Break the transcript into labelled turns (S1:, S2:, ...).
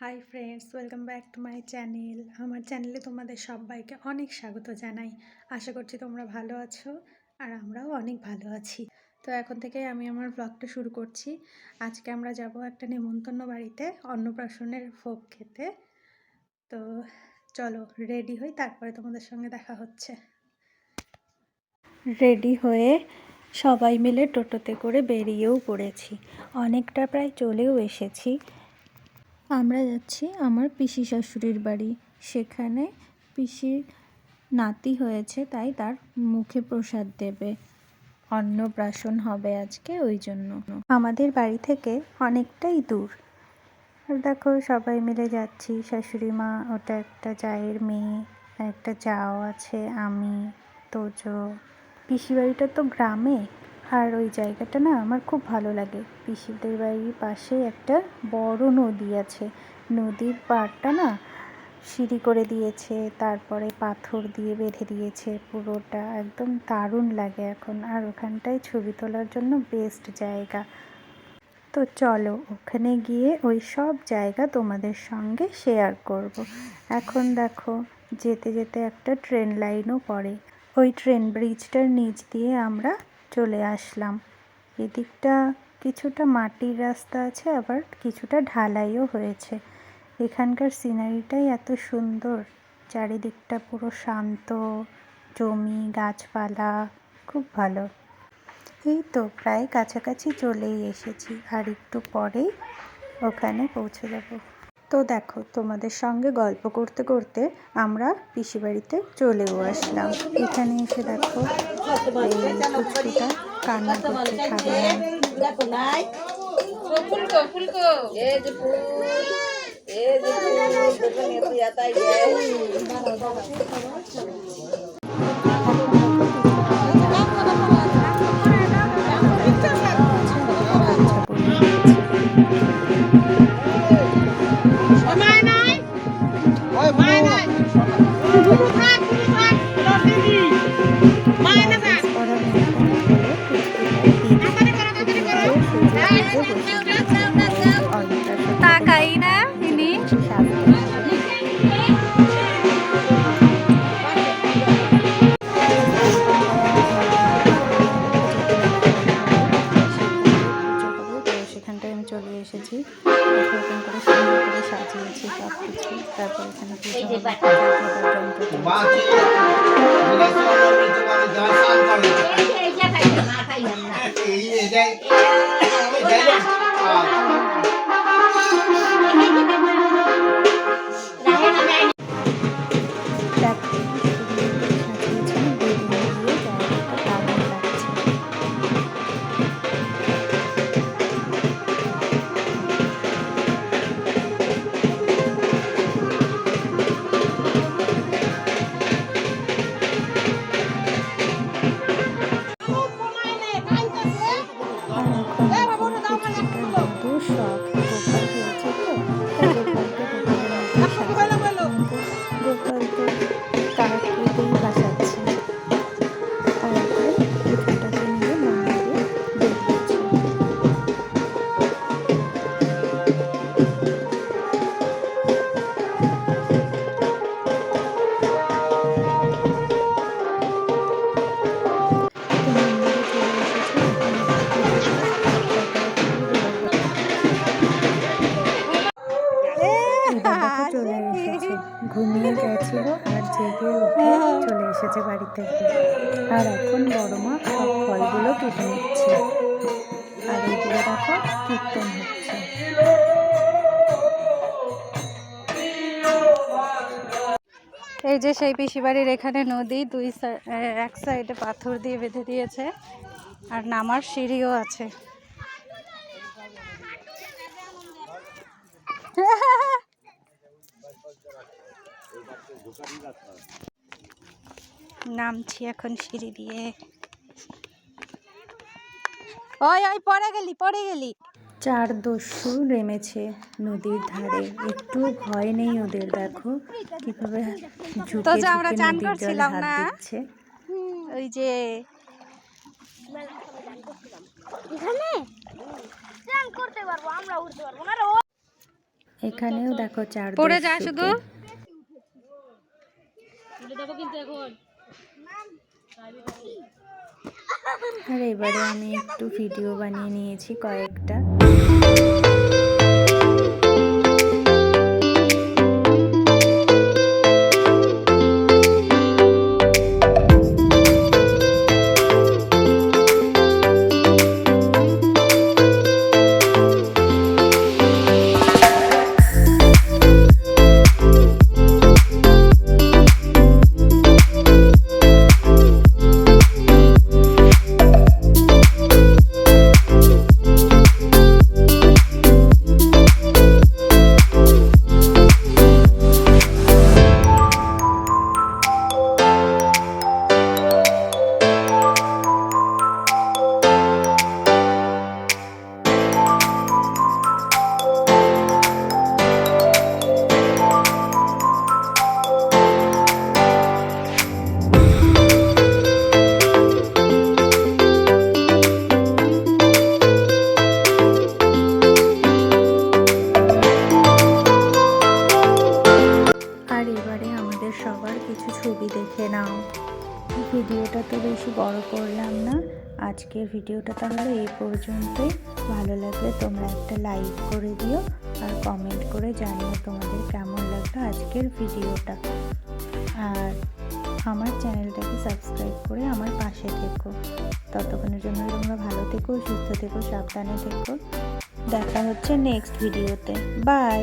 S1: Hi friends welcome back to my channel আমার চ্যানেলে তোমাদের সবাইকে অনেক স্বাগত জানাই। আশা করছি তোমরা ভালো আছো আর আমরাও অনেক ভালো আছি। তো এখন থেকে আমি আমার ব্লগটা শুরু করছি। আজকে আমরা যাব একটা নেমন্তন্ন বাড়িতে অন্নপ্রাশনের ভোগ খেতে। তো চলো রেডি হই, তারপরে তোমাদের সঙ্গে দেখা হচ্ছে। রেডি হয়ে সবাই মিলে টোটোতে করে বেরিয়েও পড়েছি। অনেকটা প্রায় চলেও এসেছি। আমরা যাচ্ছি আমার পিসি শাশুড়ির বাড়ি। সেখানে পিসির নাতি হয়েছে, তাই তার মুখে প্রসাদ দেবে। অন্নপ্রাশন হবে আজকে, ওই জন্য। আমাদের বাড়ি থেকে অনেকটাই দূর। দেখো, সবাই মিলে যাচ্ছি। শাশুড়ি মা, ওটা একটা জায়ের মেয়ে, একটা যাও আছে, আমি, তোজো। পিসি বাড়িটা তো গ্রামে। আর ওই জায়গাটা না আমার খুব ভালো লাগে। পিসিদের বাড়ির পাশে একটা বড় নদী আছে। নদীর পাড়টা না সিঁড়ি করে দিয়েছে, তারপরে পাথর দিয়ে বেঁধে দিয়েছে পুরোটা। একদম দারুণ লাগে এখন। আর ওখানটায় ছবি তোলার জন্য বেস্ট জায়গা। তো চলো, ওখানে গিয়ে ওই সব জায়গা তোমাদের সঙ্গে শেয়ার করব। এখন দেখো, যেতে যেতে একটা ট্রেন লাইনও পড়ে। ওই ট্রেন ব্রিজটার নিচ দিয়ে আমরা চলে আসলাম। এদিকটা কিছুটা মাটির রাস্তা আছে, আবার কিছুটা ঢালাইও হয়েছে। এখানকার সিনারিটাই এত সুন্দর। চারিদিকটা পুরো শান্ত, জমি, গাছপালা, খুব ভালো। এই তো প্রায় কাছাকাছি চলেই এসেছি, আর একটু পরেই ওখানে পৌঁছে যাব। তো দেখো তোমাদের সঙ্গে গল্প করতে করতে আমরা পিসি বাড়িতে চলেও আসলাম। এখানে এসে দেখো পুচকুটা কান্না করতে খাবে। না Mine. সব কিছু তারপর এখানে যন্ত্র ঘুমিয়ে গেছিল আর জেগে উঠে চলে এসেছে বাড়ি থেকে আর এখন বড় মা সব ফলগুলো কেটে নিচ্ছে। আর এদিকে দেখো কীর্তন হচ্ছে। এই যে সেই পিসি বাড়ির এখানে নদী দুই এক সাইডে পাথর দিয়ে বেঁধে দিয়েছে। আর নামার সিঁড়িও আছে। নামছি এখন সিঁড়ি দিয়ে। ওই ওই পড়ে গেলি পড়ে গেলি। চার দস্যু নেমেছে নদীর ধারে। একটু ভয় নেই ওদের দেখো কীভাবে ঝুঁকে
S2: যে আমরা চান করছিলাম না? ওই যে
S3: এখানে? স্নান করতে পারব আমরা উঠতে পারব। না
S1: এখানেও দেখো চার
S4: পড়ে যা শুধু।
S1: আর এবারে আমি একটু ভিডিও বানিয়ে নিয়েছি কয়েকটা। বেশি বড় করলাম না। আজকের ভিডিওটা তাহলে এই পর্যন্ত। ভালো লাগলে তোমরা একটা লাইক করে দিও আর কমেন্ট করে জানিও তোমাদের কেমন লাগল আজকের ভিডিওটা। আর আমার চ্যানেলটাকে সাবস্ক্রাইব করে আমার পাশে থেকো। ততক্ষণের জন্য তোমরা ভালো থেকো, সুস্থ থেকো, সাবধানে থেকো। দেখা হচ্ছে নেক্সট ভিডিওতে বাই